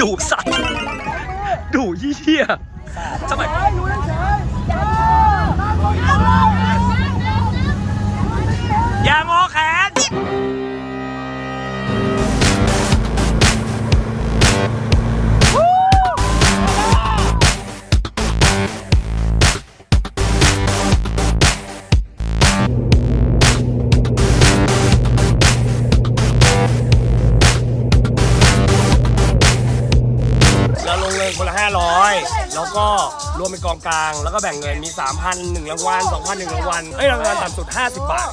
ดุสัตว์ดุเหี้ยสมัยอย่อง แล้วก็รวมเป็นกองกลาง แล้วก็แบ่งเงินมี 3,000 1รางวัล2,000 1รางวัลเอ้ยรางวัลต่ำสุด 50 บาท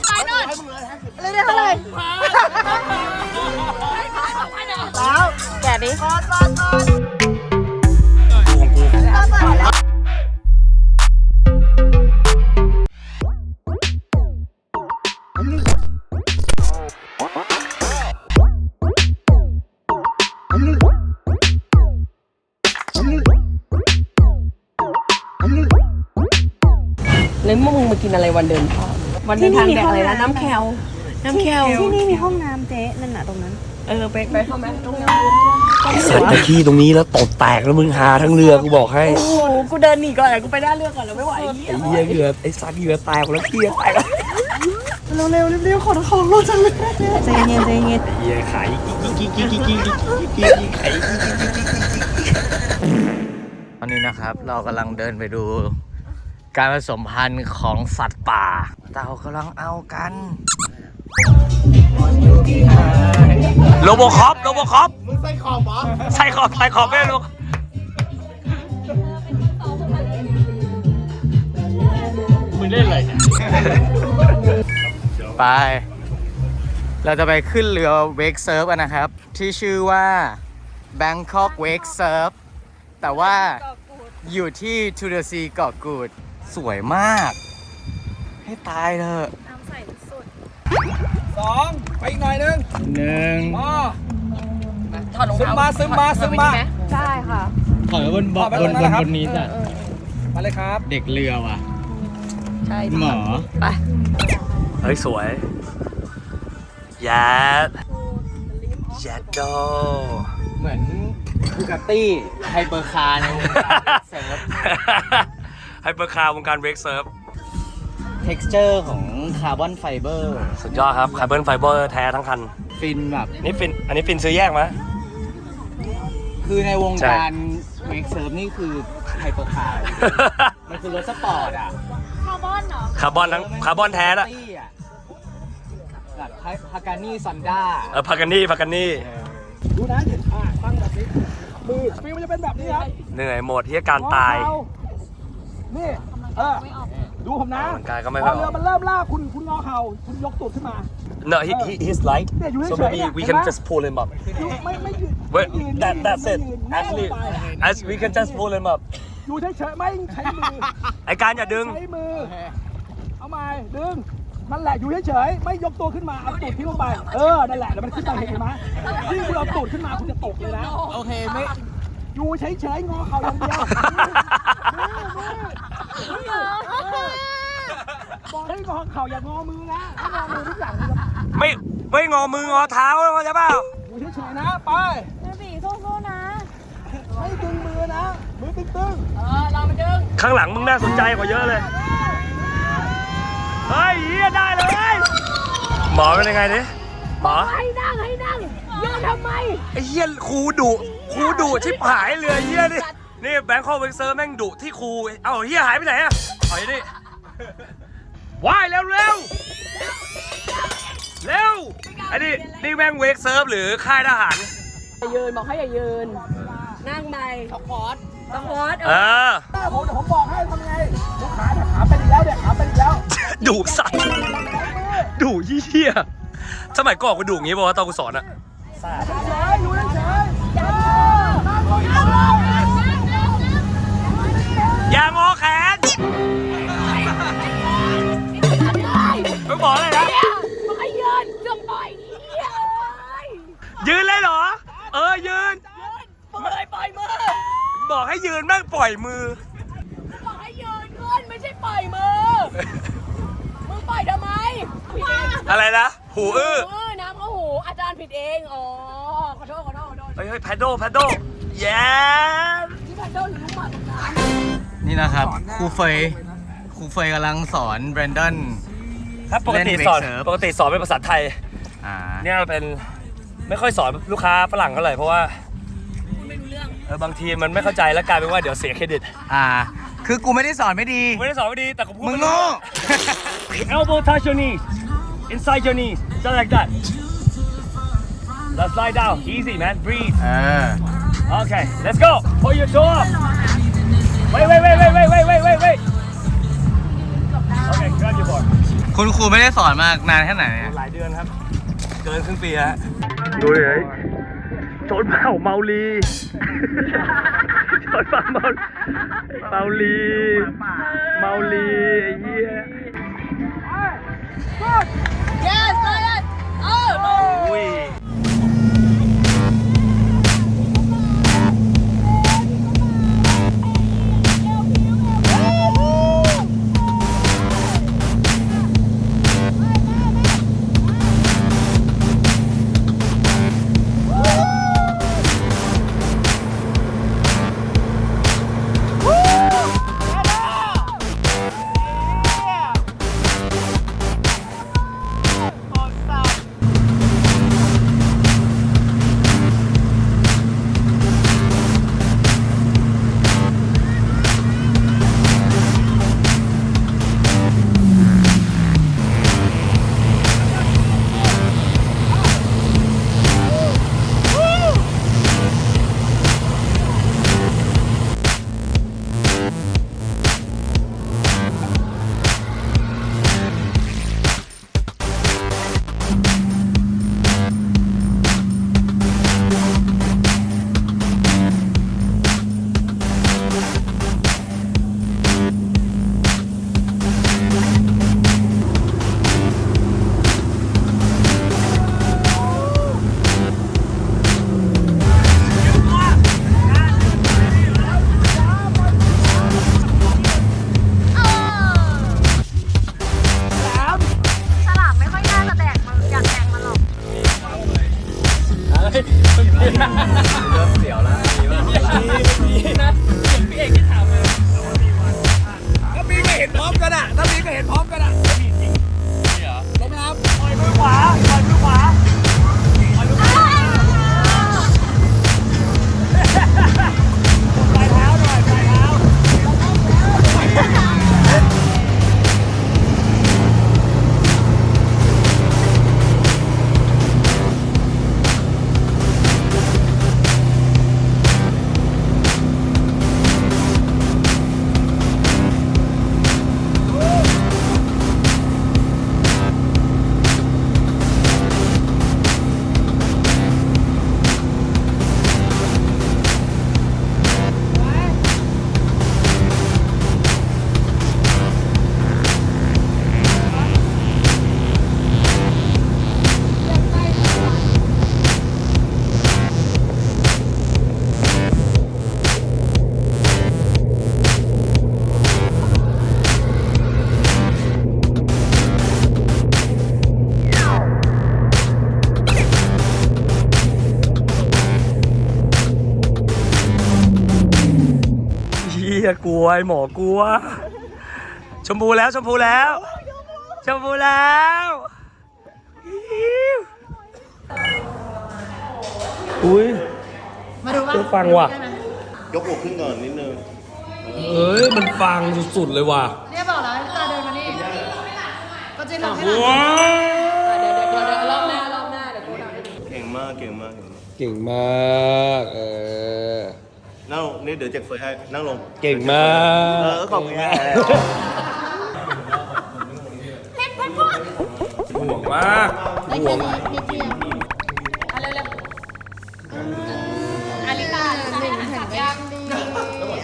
เลยได้เท่าไหร่แล้วแกะดิกูของางวันเดินทางแดกอะไรนะน้ำแคลน้ำแคลที่นี่มีห้องน้ำเจ๊นั่นน่ะตรงนั้น เออไปไปเข้าไหมตรงนี้สัตว์ตะขี้ตรงนี้แล้วตกแตกแล้วมึงหาทั้งเรือกูบอกให้โอ้โหกูเดินหนีก่อนอะกูไปหน้าเรือก่อนแล้วไม่ไหวไอ้เหี้ยเหงื่อไอ้สัตว์เหงื่อแตกแล้วเหี้ยแตกแล้วเร็วๆเร็วๆขอของลงจังเลยใจเย็นใจเย็นเหี้ยขายกิ๊กกิ๊กกิ๊กกิ๊กกิ๊กกิ๊กกิ๊กกิ๊กขายกิ๊กกิ๊กกิ๊กกิ๊กตอนนี้นะครับ เรากำลังเดินไปดู การผสมพันธุ์ของสัตว์ป่า เต่ากำลังเอากัน โลโบคอปโลโบคอปมึงใส่ขอบเหรอใส่ขอบใส่ขอบไม่รู้มึงเล่นอะไรเนี่ยไป เราจะไปขึ้นเรือเวกเซิร์ฟกันนะครับ ที่ชื่อว่า Bangkok Wake Surf แต่ว่าอยู่ที่ To the Sea เกาะกูด สวยมาก ให้ตายเถอะสองไปอีกหน่อยหนึงหนึ่งอ๋อถอดรองซึมเท้ามาซึมมาซึมมาได้ค่ะขอบนบขอไปตรงนั้นนะครับบนนี้จ้ะมาเลยครับ เด็กเรือว่ะใช่หมอไป เฮ้ย สวยยัดยัดโด เหมือนบูกาตี้ไฮเปอร์คาร์ในวงการเซิร์ฟ ไฮเปอร์คาร์วงการเวกเซิร์ฟ texture ของคาร์บอนไฟเบอร์สุดยอดครับคาร์บอนไฟเบอร์แท้ทั้งคัน ฟินแบบ นี่ฟินอันนี้ฟินซื้อแยกไหม คือในวงใช่ การเวกเซิร์ฟนี่คือไฮเปอร์คาร์ มันคือรถสปอร์ตอะคาร์บอนทั้งคาร์บอนแท้อะตี้อะแบบฮากานี่ซอนด้าเออพากันนี่พากันนี่ ดูนะเห็นอ่าตั้งแบบนี้มือฟิลมันจะเป็นแบบนี้ครับเหนื่อยหมดที่การตายงอเข่ นี่ เออ ดูผมนะร่างกายก็ไม่พค่ออยอเรืออกมันเริ่มลากคุณ คุณงอเข่า คุณยกตูดขึ้นมา No he he he's light เนี่ยอยู่ so เฉยๆ maybe เนี่ย we เห็น can ไหม just pull him up อยู่ไม่ไม่ยืน Wait ไม่ยืน that ไม่ that's ยื it นไม่ยืน actually นั่งลงไป as we can just pull him up อยู่เฉยๆไม่ใช้มือ ไอการอย่าดึง ใช้มือ เอาใหม่ดึง นั่นแหละอยู่เฉยๆ ไม่ยกตัวขึ้นมา เอาตูดทิ้งลงไป เออ นั่นแหละเดี๋ยวมันขึ้นไปเห็นไหมยิ่งคุณเอาตูดขึ้นมาคุณจะตกเลยนะ โอเคไม่ อยู่เฉยๆ งอเข่าอย่างเดียว บอกให้งอเข่าอย่างงอมือนะถ้างอมือทุกอย่างไม่ไม่งอมืองอเท้าเข้าใจเปล่าวเฉยๆนะไปเบบีสู้ๆนะ ไม่ดึงมือนะ มือตึงเราไปจึ้งข้างหลังมึงน่าสนใจกว่าเยอะเลย เฮ้ยเฮียได้เลยหมอเป็นยังไงดิหมอให้นั่งให้นั่งยืนทำไมไอ้เฮียครูดุครูดุชิบหายเลยเฮียนี่ นี่แบงค์คอกเวกเซอร์แม่งดุที่ครูเอ้าเฮียหายไปไหนอะถอยดิว่ายเร็วเร็วเร็วไอ้นี่นี่แม่งเวกเซิร์ฟหรือค่ายทหารอย่ายืนบอกให้อย่ายืน นั่งใหม่สควอตสควอตเออๆผมเดี๋ยวผมบอกให้ทำไงดูขาเนี่ยขาเป็นอีกแล้วเนี่ยขาเป็นอีกแล้วดุสัตว์ดุเฮียสมัยก่อนกูดุอย่างงี้ป่าวะตอนกูสอนอะเฉย บอกให้ยืนแม่งปล่อยมือ บอกให้ยืนขึ้นไม่ใช่ปล่อยมือ มึงปล่อยทำไมอะไรนะ หูอื้อเออน้ำเขาหูอาจารย์ผิดเอง อ๋อ ขอโทษขอโทษขอโทษเฮ้ยเฮ้ยแพดโดแพดโดแย้ที่แพนโดหรือลูกหมาตรงกลางนี่นะครับครูเฟยครูเฟยกำลังสอนแบรนดอนครับปกติสอนเล่น Wake Surf ปกติสอนเป็นภาษาไทย อ่าเนี่ยเป็นไม่ค่อยสอนลูกค้าฝรั่งเท่าไหร่เพราะว่าไม่รู้ เรื่องเออบางทีมันไม่เข้าใจแล้วกลายเป็นว่าเดี๋ยวเสียเครดิตอ่า คือกูไม่ได้สอนไม่ดี กูไม่ได้สอนไม่ดีแต่กูพูดมึงไรู้โง่ elbow touch your knees inside your knees just like that let's lie down easy man breathe เออ okay let's go pull your toe up wait wait wait wait wait wait wait wait wait okay grab your board คุณครูไม่ได้สอนมานานแค่ไหนเนี่ยหลายเดือนครับ เกินครึ่งปีฮะดูเลย โจนเผาเมาลีโจนเผาเมาเมาลี เมาลีไอ้เหี้ย yes yes เกลัวไอหมอกลัว ชมพูแล้วชมพูแล้ว ชมพูแล้วอิ๊วอุ้ยมาดูว่าฟังว่ะ ยกอกขึ้นก่อนนิดนึงเอ้ยมันฟังสุดๆเลยว่ะเนี่ยบอกแล้วให้ตาเดินมานี่ก็จะหลับให้หลับว้าวเดี๋ยวเดี๋ยวเดี๋ยวรอบหน้ารอบหน้าเดี๋ยวกูทำให้ดูเก่งมากเก่งมากเก่งมากเออ นั่งลงนี่เดี๋ยวแจ็คเฟยให้นั่งลงเก่งมาเอก อขอบคุณครับห่วงมากได้แค่นี้นิดเดียวเอาเร็วๆอาริตาหนึ่งแผ่นย่างดี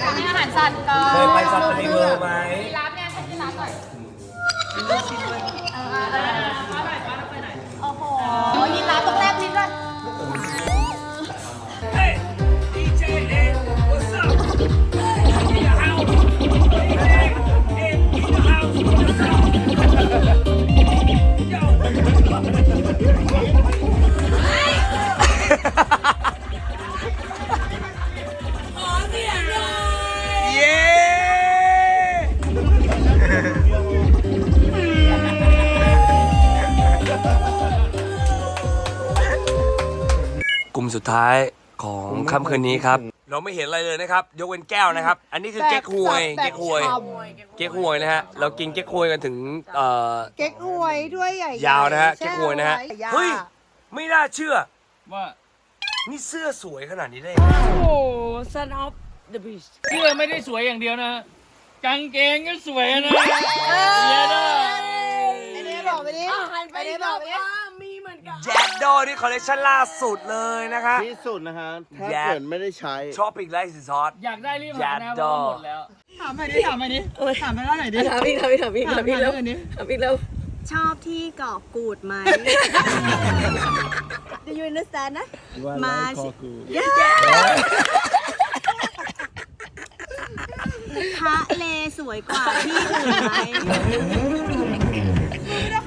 อันนี้อาหารสัตว์ก่อนเคยไปซัปปารีเวิลด์ไหมยี กลุ่มสุดท้ายของค่ำคืนนี้ครับ เราไม่เห็นอะไรเลยนะครับ ยกเว้นแก้วนะครับ อันนี้คือเก๊กฮวยเก๊กฮวย เก๊กฮวยนะฮะ เรากินเก๊กฮวยกันถึงเอ่อเก๊กฮวยด้วยใหญ่ๆยาวนะฮะแช่เก๊กฮวยนะฮะไว้เฮ้ยไม่น่าเชื่อว่านี่เสื้อสวยขนาดนี้ได้โอ้โห son of the beast เสื้อไม่ได้สวยอย่างเดียวนะกางเกงก็สวยนะเดี๋ยวนะไอ้นี่บอกไปดิอาหารไปไอ้นี่บบออกกไปดิว่ามีเหมือนกันแจด โดนี่คอลเลคชันล่าสุดเลยนะคะ ที่สุดนะฮะถ้าแย่ เกิดไม่ได้ใช้ ชอบอีกไลท์สิซอส อยากได้รีบหานะยัดเพดราะอกว่าหมดแล้ว ถามไปดิถามไปดิถามไปว่าไหนดิ ถามพี่ถามพี่ถามพี่ถามพี่แล้วถามพี่แล้ว ชอบที่เกาะกูดไหม Do you understand นะ มาทะเลสวยกว่าที่อื่นไหม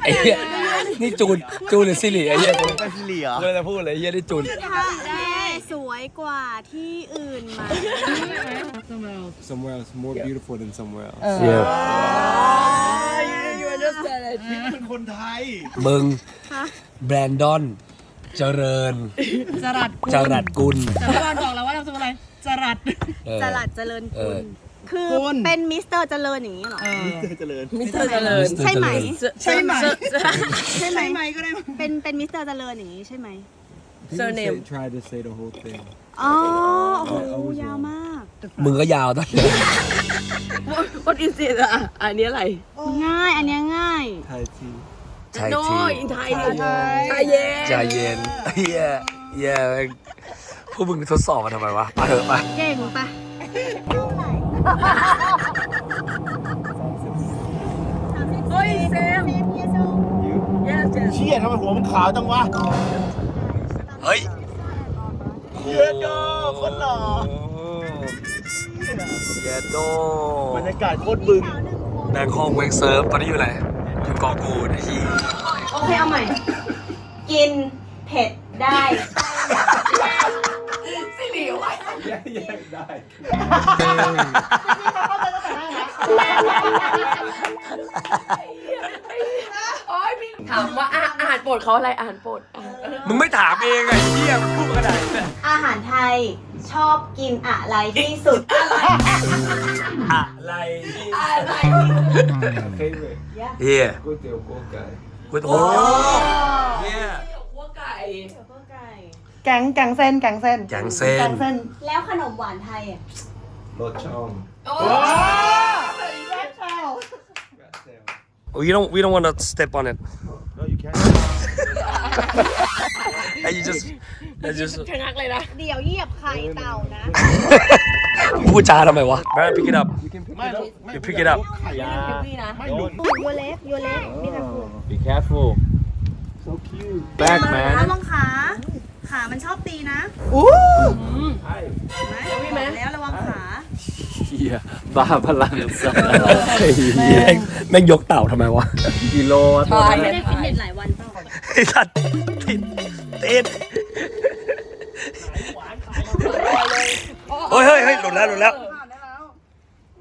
ไอ้เหี้ย นี่จูนจูนหรือซิริไอ้เหี้ยกูเป็นเหลียเลยจะพูดเลยไอ้เหี้ยนี่จูนทะเลสวยกว่าที่อื่นไหม somewhere else more beautiful than somewhere else. มึงแบรนดอน เจริญ จรัดจรัดกุลแต่พี่บอลบอกแล้วว่าทำสมอะไรจรัดเออจรัดเจริญเอคุอณ คือเป็นมิสเตอร์เจริญอย่างนี้เหรอเจริญ มิสเตอร์เจริญใช่ไหม ใช่ไหมใช่ไหมก็ได้เป็นเป็นมิสเตอร์เจริญอย่างนี้ใช่ไหม He didn't Surname. say- try to say the whole thing. อ๋อ โอ้โห ยาวมาก มึงก็ยาวตั้งแต่ What is it อะอันนี้อะไรง่าย อันเนี้ยง่าย Thai tea. ใช่โน้ทีอินไทยดิไทยเย็นใจเย็นเฮียเฮียแม่งพวกมึงทดสอบมาทำไมวะไปเถอะไปเก่งปะ เฮ้ยเซม yes yes เชี่ยทำไมหัวมันขาวจังวะ เฮ้ยเยโดคนหล่อ เยดโดบรรยากาศโคตรบึงแบงคอกเวกเซิร์ฟตอนนี้อยู่ไหนอยู่เกาะกูดไอ้เหี้ยโอเคเอาใหม่ กินเผ็ดได้ ไว้โอ้ยมีถามว่าอาอาหารโปรดเขาอะไรอาหารโปรดอะมึงไม่ถามเองไงเฮียมึงพูดมาขนาดนี้เนี่ยอาหารไทยชอบกินอะไรที่สุด อะไรที่อะไร Favorite. เฮียก๋วยเตี๋ยวโกไก่กูโอ้เฮียหัวไก่ แกงแกงเส้นแกงเส้น แกงเส้นแล้วขนมหวานไทยอะรสช่องโอ้ We don't we don't want to step on it No you can't and you just and just ชะงักเลยนะ เดี๋ยวเหยียบไข่เต่านะ พูดจาทำไมวะ Man pick it up ไม่ไม่ไม่ you pick it up ยาพี่นะไม่ดุโยเล็กโยเล็กมีแต่ฟู Be careful. So cute. Back ระ man. วังขา ขามันชอบตีนะพี่แม่แล้วระวังขา Yeah. บ้าพลังสัตว์แม่งแม่งยกเต่าทำไมวะกิโลอะทายไม่ได้ฟิตเนสหลายวันเปล่าไอ้สัตว์ติดติดเฮ้ยเฮ้ยเฮ้ยหลุดแล้วหลุดแล้ว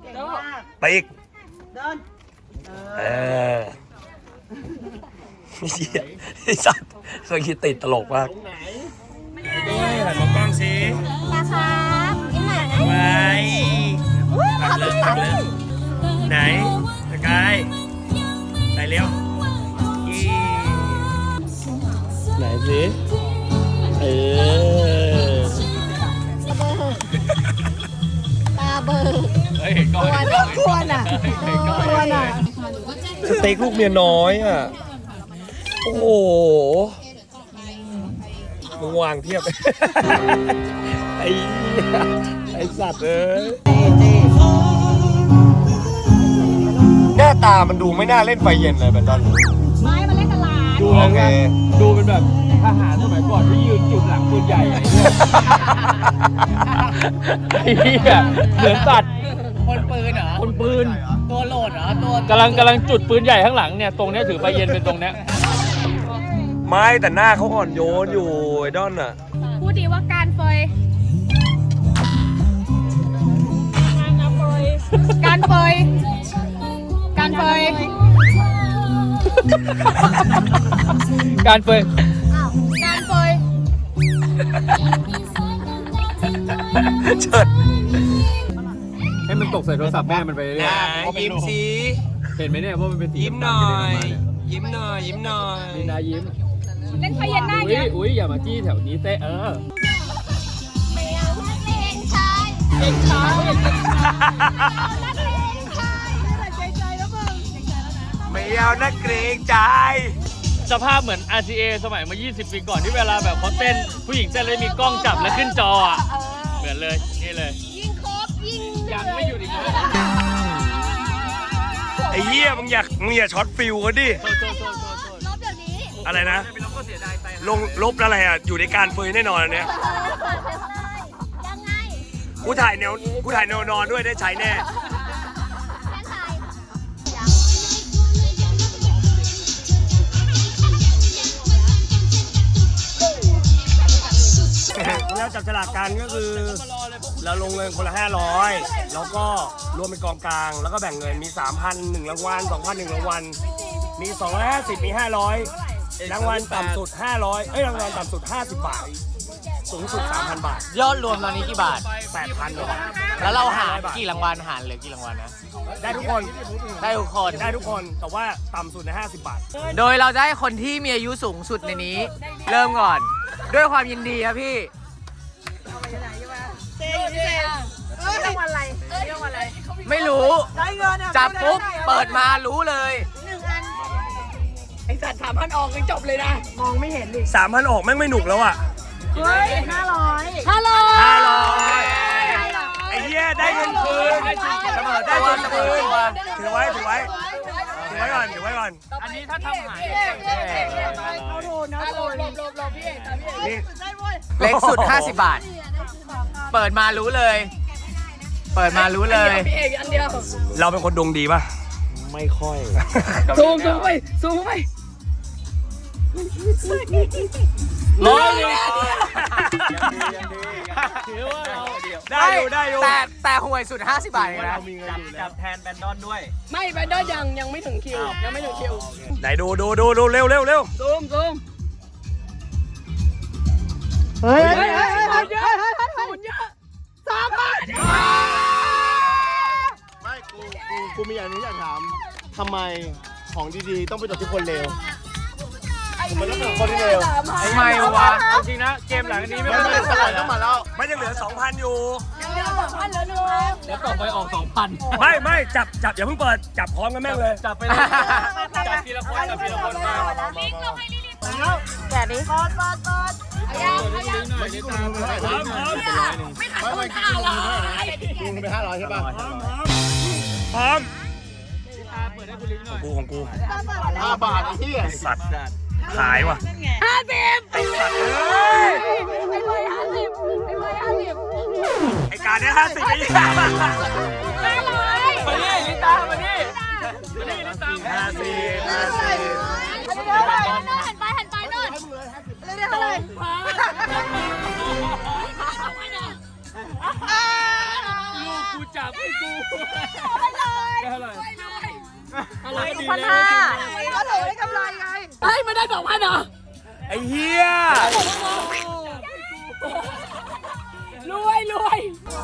เก่งมาก ไปอีก เดิน เออเหี้ยไอ้สัตว์เคยคิดติดตลกมากหัน มากล้องสินะครับยิ้มหน่อยนะไว้ตักเลยตักเลยไหนสกายไหนเร็วยี่ไหนสิเออตาเบิกเฮ้ยก้อนควรอะควรอะสเต็กลูกเมียน้อยอะ โอ้โห มึงวางเทียบ ไอ้เหี้ยไอ้สัตว์เอ้ยหน้าตามันดูไม่น่าเล่นไฟเย็นเลยแบนดอนไม้มาเล่นตลาดดูโอแล้วเคนะดูเป็นแบบทหารสมัยก่อนที่ยืนจุดหลังปืนใหญ่ไอ้เนี่ยไอ้เหี้ยเหมือนสัตว์คนปืนเหรอ คนปืน ตัวโหลดเหรอ ตัวกำลังกำลังจุดปืนใหญ่ข้างหลังเนี่ย ตรงเนี้ยถือไฟเย็นเป็นตรงเนี้ย ไม่แต่หน้าเขาอ่อนโยนอยู่ไอ้ดอนอะ พูดดีว่าการเฟย การเฟย การเฟย การเฟยการเฟยเฉิดให้มันตกใส่โทรศัพท์แม่มันไปเรื่อยยิ้มสีๆเห็นไหมเนี่ยว่ามันเป็นสียิ้มหน่อย ยิ้มหน่อย ยิ้มหน่อย มีนายิ้ม เล่นไฟเย็นหน้าอุ้เยยอะอุ้ยอย่ามาจี้แถวนี้เต้เออไม่เอานักเลงชายเล่นชายนักเลงชายใจใจแล้วมึงใจใจแล้วนะไม่เอานักเกรงใจ สภาพเหมือน RCA สมัยมา 20 ปีก่อนที่เวลาแบบเขาเต้น ผู้หญิงเต้นแล้วมีกล้องจับแล้วขึ้นจออะ เหมือนเลยนี่เลย ยิ่งครบยิ่งยังไม่หยุดอีกนะไอ้เหี้ยมึงอยากมึงอย่าช็อตฟิลกันดิ โทษโทษโทษโทษโทษ ลบเดี๋ยวนี้ อะไรนะไม่เป็นไรก็ เสียดายไปลงลบอะไรอะ อยู่ในการเฟยแน่นอนอันเนี้ยยังไงกูถ่ายแนวกูถ่ายแนวนอนด้วยได้ใช้แน่ แค่ไทยเราจับฉลากกันก็คือ เราลงเงินคนละ 500 แล้วก็รวมเป็นกองกลาง แล้วก็แบ่งเงินมี 3,000หนึ่งรางวัล2,000หนึ่งรางวัลมี 250 มี 500 รางวัลต่ำสุด 500เอ้ยรางวัลต่ำสุด 50 บาท สูงสุด 3,000 บาท ยอดรวมตอนนี้กี่บาท 8,000กว่าบาทแล้วเราหาร500บทกี่รางวัลหารเหลือกี่รางวัลนะ ได้ทุกคน ได้ทุกคน ได้ทุกคน แต่ว่าต่ำสุดใน 50 บาท โดยเราจะให้คนที่มีอายุสูงสุดในนี้ เริ่มก่อน ด้วยความยินดีครับพี่ไม่รู้ จับปุ๊บ เปิดมารู้เลยไอสัตว์สามพันออกยังจบเลยนะ มองไม่เห็นดิ3,000ออกแม่งไม่หนุกแล้วอะห้าร้อย500ไอ้เหี้ยได้เงินคืนเสมอได้ตัวเสมอตัวถือไว้ถือไว้ถือไว้ก่อนถือไว้ก่อนอันนี้ถ้าทำหายเขาโทนนะโทนหลบหลบหลบพี่เอกตามพี่เอกนี่เล็กสุด 50 บาท เปิดมารู้เลย เปิดมารู้เลย พี่เอกอันเดียว เราเป็นคนดวงดีป่ะ ไม่ค่อย ซูมซูมไปซูมไป ร้อยเลยถือว่าเราได้อยู่ได้อยู่แต่แต่ห่วยสุด 50 บาทเองนะ จับแทนแบนดอนด้วย ไม่แบนดอร์ยังยังไม่ถึงคิว ยังไม่ถึงคิวไหนดูดูดูดูเร็วเร็วเร็วซูมซูมเฮ้ยเฮ้ยเฮ้ยเฮ้ยเยอะศูนย์เยอะสามพันไม่กูกูกูมีอย่างนึงอยากถามทำไมของดีๆ ต้องไปจบที่คนเลวมันต้องเป็น คนที่เลวทำไมวะเอาจริงนะ เกมหลังนี้ไม่ไม่ค่อยไม่ได้สลายต้องมาแล้วมันยังเหลือ 2,000 อยู่ยังเดียวสองพันแล้วนึงแล้วต่อไปออก2,000ไม่ไม่จับจับอย่าเพิ่งเปิดจับพร้อมกันแม่งเลยจับไปเลยจับทีละคนจับทีละคนมาลิงลงให้ลิลิแกะดิปอดปอดปอดยังยังหน่อยนี่ตามไปพร้อมพร้อมไม่ขัดทุนห้าร้อยกูไปห้าร้อยใช่ป่ะพร้อมเปิดให้คุณลิงหน่อยกูของกูห้าบาทไอ้เหี้ยสัตว์ ขายว่ะห้าสิบไอ้สัตว์เอ้ยไอ้เบยห้าสิบไอ้เบยห้าสิบไอ้การเนี่ยห้าสิบไอ้เหี้ยห้าร้อยมาดิลิตามาดิมาดิลิตาห้าสิบห้าสิบหันไปหันไปนู่นเรื่อยๆเลยลูกกูจับให้กูได้เท่าไหร่ อะไรดีพันแล้วห้าก็ถือได้กำไรไงเฮ้ยไม่ได้สองพันเหรอไอ้เหี้ยรวยรวย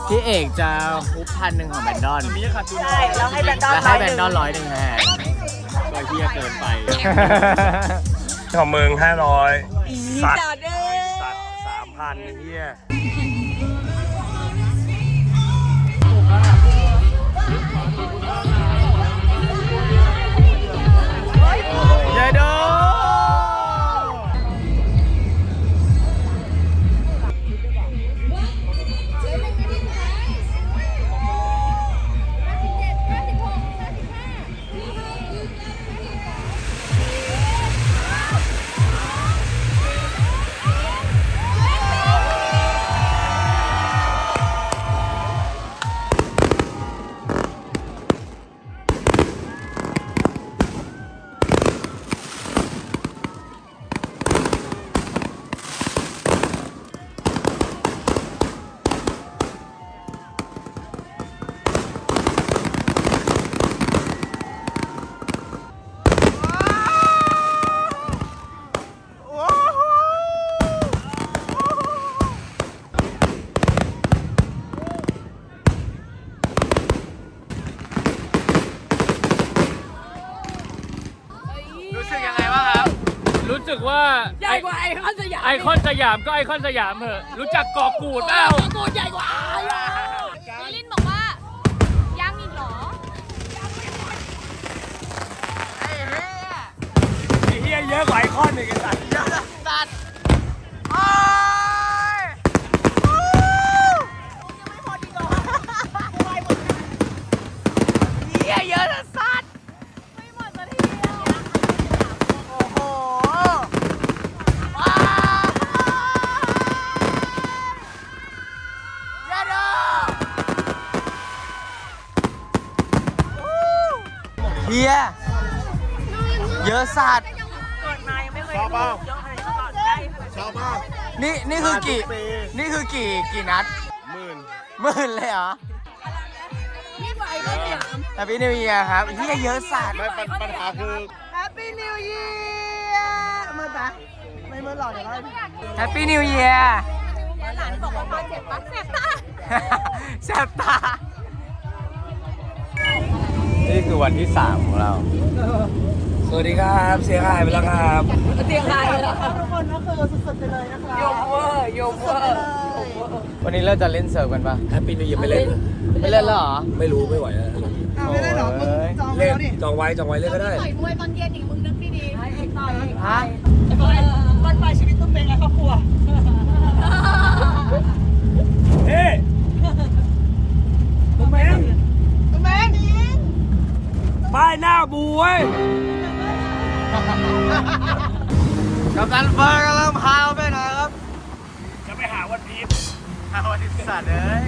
พี่เอกจะฮุบพันหนึ่งของแบนดอนมีขาดทุนใช่แล้วให้แบนดอนแล้วให้แบนดอนร้อยหนึ่งแทนก็เฮียเกินไป ของมึงห้าร้อยสัตว์จัดเด้สัตว์สามพันไอ้เหี้ยเย คอนสยามก็ไอคอนสยามเถอะ รู้จักเกาะกูดเปล่ากูใหญ่กว่านิลินบอกว่ายังอีกเหรอไอ้เฮียเยอะกว่าไอคอนอีกไอ้สัตว์ กี่กี่นัดหมื่นหมื่นเลยเหรอแฮปปี้นิวเยียครับเฮียเยอะสัตว์ ไม่ปัญปัญหาคือแฮปปี้นิวเยียหลานบอกว่าพอเจ็บปะแสบตาแสบตา นี่คือวันที่ 3 ของเรา สวัสดีครับเสียหายไปแล้วครับ เตียงใครทุกคนก็คือสุดๆไปเลยนะคะโยมเวอร์โยมเวอร์ วันนี้เราจะเล่นเซิร์ฟกันปะแฮปปี้นิวเยียร์ไม่เล่น ไม่เล่นแล้วเหรอ ไม่รู้ไม่ไหวแล้วไม่ได้หรอมึงเล่นจองไว้จองไว้เล่นก็ได้ ต่อยมวยตอนเย็นอีกมึงนึกดีๆฮะวันปลายชีวิตต้องเป็นไงครอบครัวเฮ้ตุ้มแมงคุณแม่ป้ายหน้าบูเว้ยกับตันเฟิร์กำลังพาไปไหนครับ จะไปหาวันพีช หาวันที่สัตว์เอ้ย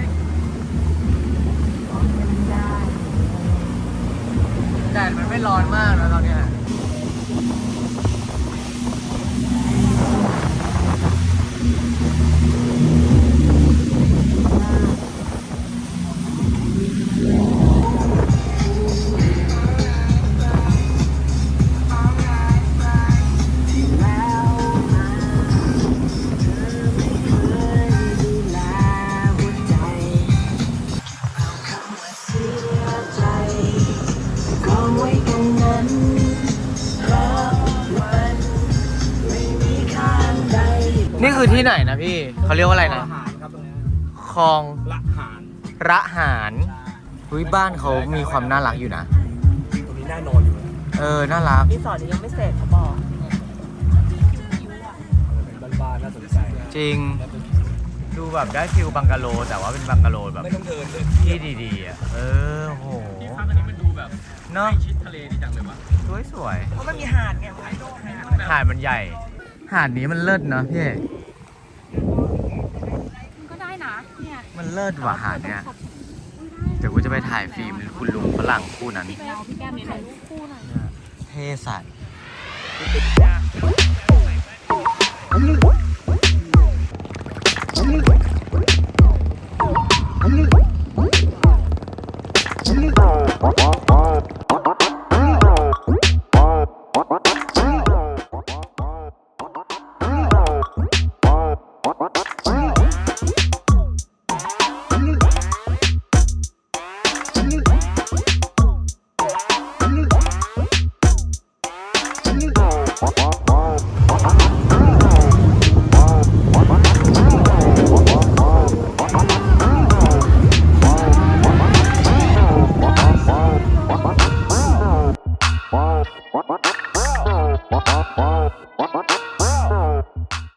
แดดมันไม่ร้อนมากนะตอนเนี้ย นี่คือที่ไหนนะพี่เขาเรียกว่าอะไรนะอาหารครับตรงนี้คลองละหารระหารเฮ้ยบ้านเขามีความน่ารักอยู่นะ ตรงนี้น่านอนอยู่นะเออ น่ารัก รีสอร์ทนี้ยังไม่เสร็จเขาบอกเป็นบ้านๆน่าสนใจจริง ดูแบบได้ฟิลบังกะโล แต่ว่าเป็นบังกะโลแบบไม่ต้องเดินเลยที่ดีๆอะ เออโหที่พักอันนี้มันดูแบบเนาะชิดทะเลดีจังเลยว่ะ สวยสวยเพราะมันมีหาดไงๆหาดมันใหญ่ หาดนี้มันเลิศเนอะพี่เอกก็ได้นะเนี่ยมันเลิศว่ะหาดเนี้ยเดี๋ยวกูจะไปถ่ายฟิล์มคุณลุงฝรั่งคู่นั้นไปเอาพี่แก้มถ่ายรูปคู่หน่อยเท่สัตว์